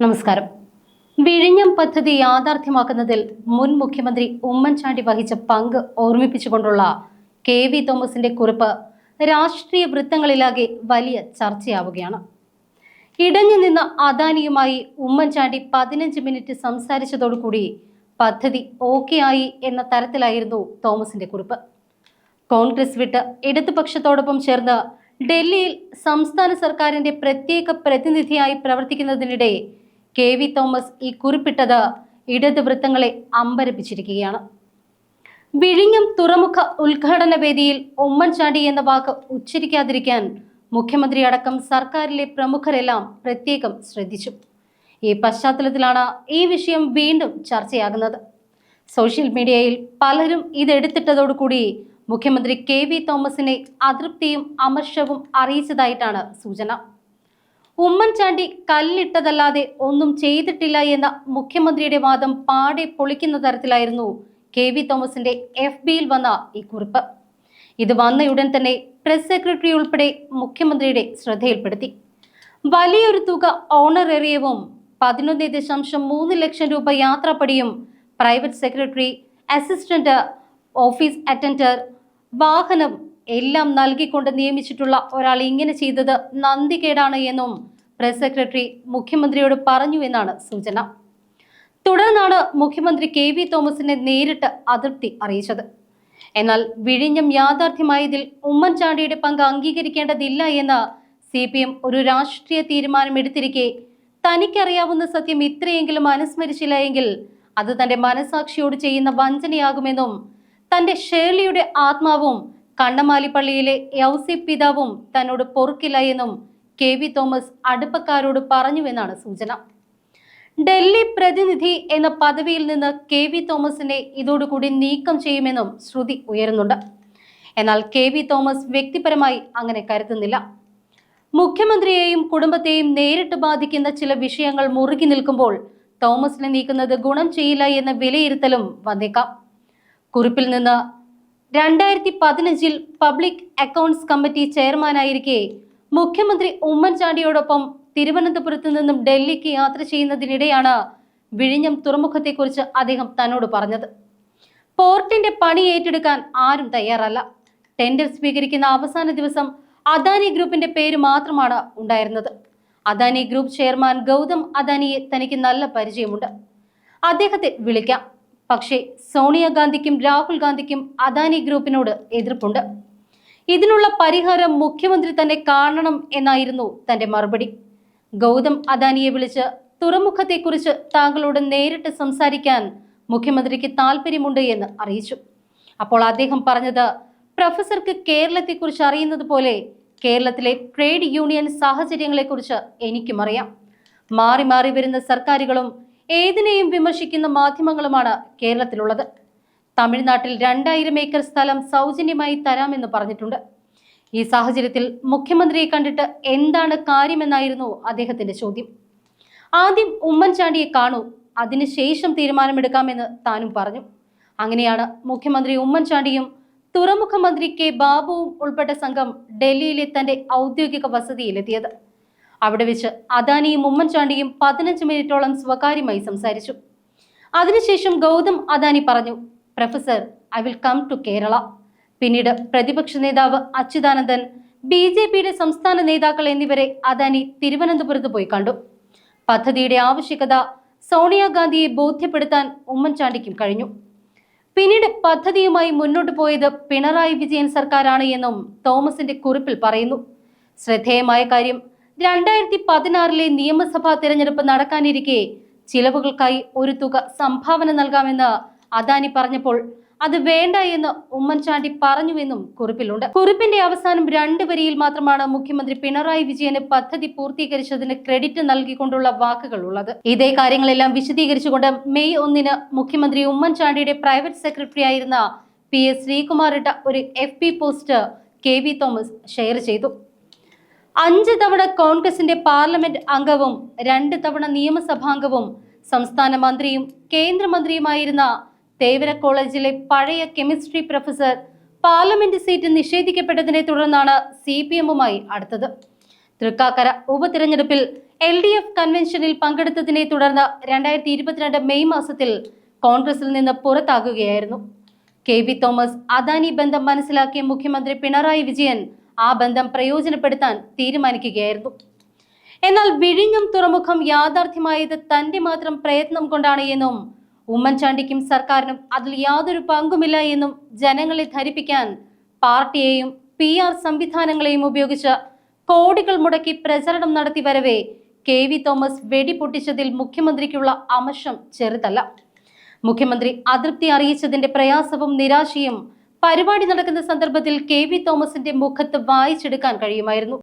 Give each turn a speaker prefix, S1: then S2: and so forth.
S1: നമസ്കാരം. വിഴിഞ്ഞം പദ്ധതി യാഥാർത്ഥ്യമാക്കുന്നതിൽ മുൻ മുഖ്യമന്ത്രി ഉമ്മൻചാണ്ടി വഹിച്ച പങ്ക് ഓർമ്മിപ്പിച്ചുകൊണ്ടുള്ള കെ വി തോമസിന്റെ കുറിപ്പ് രാഷ്ട്രീയ വൃത്തങ്ങളിലാകെ വലിയ ചർച്ചയാവുകയാണ്. ഇടഞ്ഞു നിന്ന അദാനിയുമായി ഉമ്മൻചാണ്ടി പതിനഞ്ച് മിനിറ്റ് സംസാരിച്ചതോടുകൂടി പദ്ധതി ഓക്കെ ആയി എന്ന തരത്തിലായിരുന്നു തോമസിന്റെ കുറിപ്പ്. കോൺഗ്രസ് വിട്ട് ഇടതുപക്ഷത്തോടൊപ്പം ചേർന്ന് ഡൽഹിയിൽ സംസ്ഥാന സർക്കാരിന്റെ പ്രത്യേക പ്രതിനിധിയായി പ്രവർത്തിക്കുന്നതിനിടെ കെ വി തോമസ് ഈ കുറിപ്പിട്ടത് ഇടത് വൃത്തങ്ങളെ അമ്പരപ്പിച്ചിരിക്കുകയാണ്. വിഴിഞ്ഞം തുറമുഖ ഉദ്ഘാടന വേദിയിൽ ഉമ്മൻചാണ്ടി എന്ന വാക്ക് ഉച്ചരിക്കാതിരിക്കാൻ മുഖ്യമന്ത്രി അടക്കം സർക്കാരിലെ പ്രമുഖരെല്ലാം പ്രത്യേകം ശ്രദ്ധിച്ചു. ഈ പശ്ചാത്തലത്തിലാണ് ഈ വിഷയം വീണ്ടും ചർച്ചയാകുന്നത്. സോഷ്യൽ മീഡിയയിൽ പലരും ഇതെടുത്തിട്ടതോടുകൂടി മുഖ്യമന്ത്രി കെ വി തോമസിനെ അതൃപ്തിയും അമർഷവും അറിയിച്ചതായിട്ടാണ് സൂചന. ഉമ്മൻചാണ്ടി കല്ലിട്ടതല്ലാതെ ഒന്നും ചെയ്തിട്ടില്ല എന്ന മുഖ്യമന്ത്രിയുടെ വാദം പാടെ പൊളിക്കുന്ന തരത്തിലായിരുന്നു കെ വി തോമസിന്റെ എഫ് ബിയിൽ വന്ന ഈ കുറിപ്പ്. ഇത് വന്നയുടൻ തന്നെ പ്രസ് സെക്രട്ടറി ഉൾപ്പെടെ മുഖ്യമന്ത്രിയുടെ ശ്രദ്ധയിൽപ്പെടുത്തി. വലിയൊരു തുക ഓണറേറിയവും പതിനൊന്ന് ദശാംശം മൂന്ന് ലക്ഷം രൂപ യാത്രാപ്പടിയും private secretary assistant office attender വാഹനം എല്ലാം നൽകിക്കൊണ്ട് നിയമിച്ചിട്ടുള്ള ഒരാൾ ഇങ്ങനെ ചെയ്തത് നന്ദികേടാണ് എന്നും പ്രസ് സെക്രട്ടറി മുഖ്യമന്ത്രിയോട് പറഞ്ഞു എന്നാണ് സൂചന. തുടർന്നാണ് മുഖ്യമന്ത്രി കെ വി തോമസിനെ നേരിട്ട് അതൃപ്തി അറിയിച്ചത്. എന്നാൽ വിഴിഞ്ഞം യാഥാർത്ഥ്യമായതിൽ ഉമ്മൻചാണ്ടിയുടെ പങ്ക് അംഗീകരിക്കേണ്ടതില്ല എന്ന് സി പി എം ഒരു രാഷ്ട്രീയ തീരുമാനമെടുത്തിരിക്കെ തനിക്കറിയാവുന്ന സത്യം ഇത്രയെങ്കിലും അനുസ്മരിച്ചില്ല എങ്കിൽ അത് തന്റെ മനസാക്ഷിയോട് ചെയ്യുന്ന വഞ്ചനയാകുമെന്നും തന്റെ ഷേർലിയുടെ ആത്മാവും കണ്ണമാലി പള്ളിയിലെ യൗസി പിതാവും തന്നോട് പൊറുക്കില്ല എന്നും കെ വി തോമസ് അടുപ്പക്കാരോട് പറഞ്ഞുവെന്നാണ് സൂചന. ഡൽഹി പ്രതിനിധി എന്ന പദവിയിൽ നിന്ന് കെ വി തോമസിനെ ഇതോടുകൂടി നീക്കം ചെയ്യുമെന്നും ശ്രുതി ഉയരുന്നുണ്ട്. എന്നാൽ കെ വി തോമസ് വ്യക്തിപരമായി അങ്ങനെ കരുതുന്നില്ല. മുഖ്യമന്ത്രിയെയും കുടുംബത്തെയും നേരിട്ട് ബാധിക്കുന്ന ചില വിഷയങ്ങൾ മുറുകി നിൽക്കുമ്പോൾ തോമസിനെ നീക്കുന്നത് ഗുണം ചെയ്യില്ല എന്ന വിലയിരുത്തലും വന്നേക്കാം. കുറിപ്പിൽ നിന്ന് രണ്ടായിരത്തി പതിനഞ്ചിൽ പബ്ലിക് അക്കൗണ്ട്സ് കമ്മിറ്റി ചെയർമാനായിരിക്കെ മുഖ്യമന്ത്രി ഉമ്മൻചാണ്ടിയോടൊപ്പം തിരുവനന്തപുരത്ത് നിന്നും ഡൽഹിക്ക് യാത്ര ചെയ്യുന്നതിനിടെയാണ് വിഴിഞ്ഞം തുറമുഖത്തെക്കുറിച്ച് അദ്ദേഹം തന്നോട് പറഞ്ഞത്. പോർട്ടിന്റെ പണി ഏറ്റെടുക്കാൻ ആരും തയ്യാറല്ല. ടെൻഡർ സ്വീകരിക്കുന്ന അവസാന ദിവസം അദാനി ഗ്രൂപ്പിന്റെ പേര് മാത്രമാണ് ഉണ്ടായിരുന്നത്. അദാനി ഗ്രൂപ്പ് ചെയർമാൻ ഗൗതം അദാനിയെ തനിക്ക് നല്ല പരിചയമുണ്ട്. അദ്ദേഹത്തെ വിളിക്കാം. പക്ഷേ സോണിയാഗാന്ധിക്കും രാഹുൽ ഗാന്ധിക്കും അദാനി ഗ്രൂപ്പിനോട് എതിർപ്പുണ്ട്. ഇതിനുള്ള പരിഹാരം മുഖ്യമന്ത്രി തന്നെ കാണണം എന്നായിരുന്നു തന്റെ മറുപടി. ഗൗതം അദാനിയെ വിളിച്ച് തുറമുഖത്തെക്കുറിച്ച് താങ്കളോട് നേരിട്ട് സംസാരിക്കാൻ മുഖ്യമന്ത്രിക്ക് താല്പര്യമുണ്ട് എന്ന് അറിയിച്ചു. അപ്പോൾ അദ്ദേഹം പറഞ്ഞത് പ്രൊഫസർക്ക് കേരളത്തെക്കുറിച്ച് അറിയുന്നത് പോലെ കേരളത്തിലെ ട്രേഡ് യൂണിയൻ സാഹചര്യങ്ങളെക്കുറിച്ച് എനിക്കും അറിയാം. മാറി മാറി വരുന്ന സർക്കാരുകളും ഏതിനെയും വിമർശിക്കുന്ന മാധ്യമങ്ങളുമാണ് കേരളത്തിലുള്ളത്. തമിഴ്നാട്ടിൽ രണ്ടായിരം ഏക്കർ സ്ഥലം സൗജന്യമായി തരാമെന്ന് പറഞ്ഞിട്ടുണ്ട്. ഈ സാഹചര്യത്തിൽ മുഖ്യമന്ത്രിയെ കണ്ടിട്ട് എന്താണ് കാര്യമെന്നായിരുന്നു അദ്ദേഹത്തിന്റെ ചോദ്യം. ആദ്യം ഉമ്മൻചാണ്ടിയെ കാണൂ അതിനുശേഷം തീരുമാനമെടുക്കാമെന്ന് താനും പറഞ്ഞു. അങ്ങനെയാണ് മുഖ്യമന്ത്രി ഉമ്മൻചാണ്ടിയും തുറമുഖ മന്ത്രി കെ ബാബുവും ഉൾപ്പെട്ട സംഘം ഡൽഹിയിലെ തന്റെ ഔദ്യോഗിക വസതിയിലെത്തിയത്. അവിടെ വെച്ച് അദാനിയും ഉമ്മൻചാണ്ടിയും പതിനഞ്ച് മിനിറ്റോളം സ്വകാര്യമായി സംസാരിച്ചു. അതിനുശേഷം ഗൗതം അദാനി പറഞ്ഞു professor I will come to Kerala. പിന്നീട് പ്രതിപക്ഷ നേതാവ് അച്യുതാനന്ദൻ ബി ജെ പിയുടെ സംസ്ഥാന നേതാക്കൾ എന്നിവരെ അദാനി തിരുവനന്തപുരത്ത് പോയി കണ്ടു. പദ്ധതിയുടെ ആവശ്യകത സോണിയാഗാന്ധിയെ ബോധ്യപ്പെടുത്താൻ ഉമ്മൻചാണ്ടിക്കും കഴിഞ്ഞു. പിന്നീട് പദ്ധതിയുമായി മുന്നോട്ട് പോയത് പിണറായി വിജയൻ സർക്കാരാണ് എന്നും തോമസിന്റെ കുറിപ്പിൽ പറയുന്നു. ശ്രദ്ധേയമായ കാര്യം രണ്ടായിരത്തി പതിനാറിലെ നിയമസഭാ തിരഞ്ഞെടുപ്പ് നടക്കാനിരിക്കെ ചിലവുകൾക്കായി ഒരു തുക സംഭാവന നൽകാമെന്ന് അദാനി പറഞ്ഞപ്പോൾ അത് വേണ്ട എന്ന് ഉമ്മൻചാണ്ടി പറഞ്ഞുവെന്നും കുറിപ്പിലുണ്ട്. കുറിപ്പിന്റെ അവസാനം രണ്ട് വരിയിൽ മാത്രമാണ് മുഖ്യമന്ത്രി പിണറായി വിജയന് പദ്ധതി പൂർത്തീകരിച്ചതിന് ക്രെഡിറ്റ് നൽകിക്കൊണ്ടുള്ള വാക്കുകൾ ഉള്ളത്. ഇതേ കാര്യങ്ങളെല്ലാം വിശദീകരിച്ചുകൊണ്ട് മെയ് ഒന്നിന് മുഖ്യമന്ത്രി ഉമ്മൻചാണ്ടിയുടെ പ്രൈവറ്റ് സെക്രട്ടറി ആയിരുന്ന പി എസ് ശ്രീകുമാർ ഇട്ട ഒരു F post K V Thomas share ചെയ്തു. അഞ്ച് തവണ കോൺഗ്രസിന്റെ പാർലമെന്റ് അംഗവും രണ്ട് തവണ നിയമസഭാംഗവും സംസ്ഥാന മന്ത്രിയും കേന്ദ്രമന്ത്രിയുമായിരുന്ന തേവര കോളേജിലെ പഴയ കെമിസ്ട്രി പ്രൊഫസർ പാർലമെന്റ് സീറ്റ് നിഷേധിക്കപ്പെട്ടതിനെ തുടർന്നാണ് സി പി എമ്മുമായി അടുത്തത്. തൃക്കാക്കര ഉപതിരഞ്ഞെടുപ്പിൽ എൽ ഡി എഫ് കൺവെൻഷനിൽ പങ്കെടുത്തതിനെ തുടർന്ന് രണ്ടായിരത്തി ഇരുപത്തിരണ്ട് മെയ് മാസത്തിൽ കോൺഗ്രസിൽ നിന്ന് പുറത്താകുകയായിരുന്നു. കെ വി തോമസ് അദാനി ബന്ധം മനസ്സിലാക്കിയ മുഖ്യമന്ത്രി പിണറായി വിജയൻ ആ ബന്ധം പ്രയോജനപ്പെടുത്താൻ തീരുമാനിക്കുകയായിരുന്നു. എന്നാൽ വിഴിഞ്ഞം തുറമുഖം യാഥാർത്ഥ്യമായത് തന്റെ മാത്രം പ്രയത്നം കൊണ്ടാണ് എന്നും ഉമ്മൻചാണ്ടിക്കും സർക്കാരിനും അതിൽ യാതൊരു പങ്കുമില്ല എന്നും ജനങ്ങളെ ധരിപ്പിക്കാൻ പാർട്ടിയെയും പി ആർ സംവിധാനങ്ങളെയും ഉപയോഗിച്ച് കോടികൾ മുടക്കി പ്രചരണം നടത്തി വരവേ കെ വി തോമസ് വെടിപൊട്ടിച്ചതിൽ മുഖ്യമന്ത്രിക്കുള്ള അമർഷം ചെറുതല്ല. മുഖ്യമന്ത്രി അതൃപ്തി അറിയിച്ചതിന്റെ പ്രയാസവും നിരാശയും പരിപാടി നടക്കുന്ന സന്ദർഭത്തിൽ കെ വി തോമസിന്റെ മുഖത്ത് വായിച്ചെടുക്കാൻ കഴിയുമായിരുന്നു.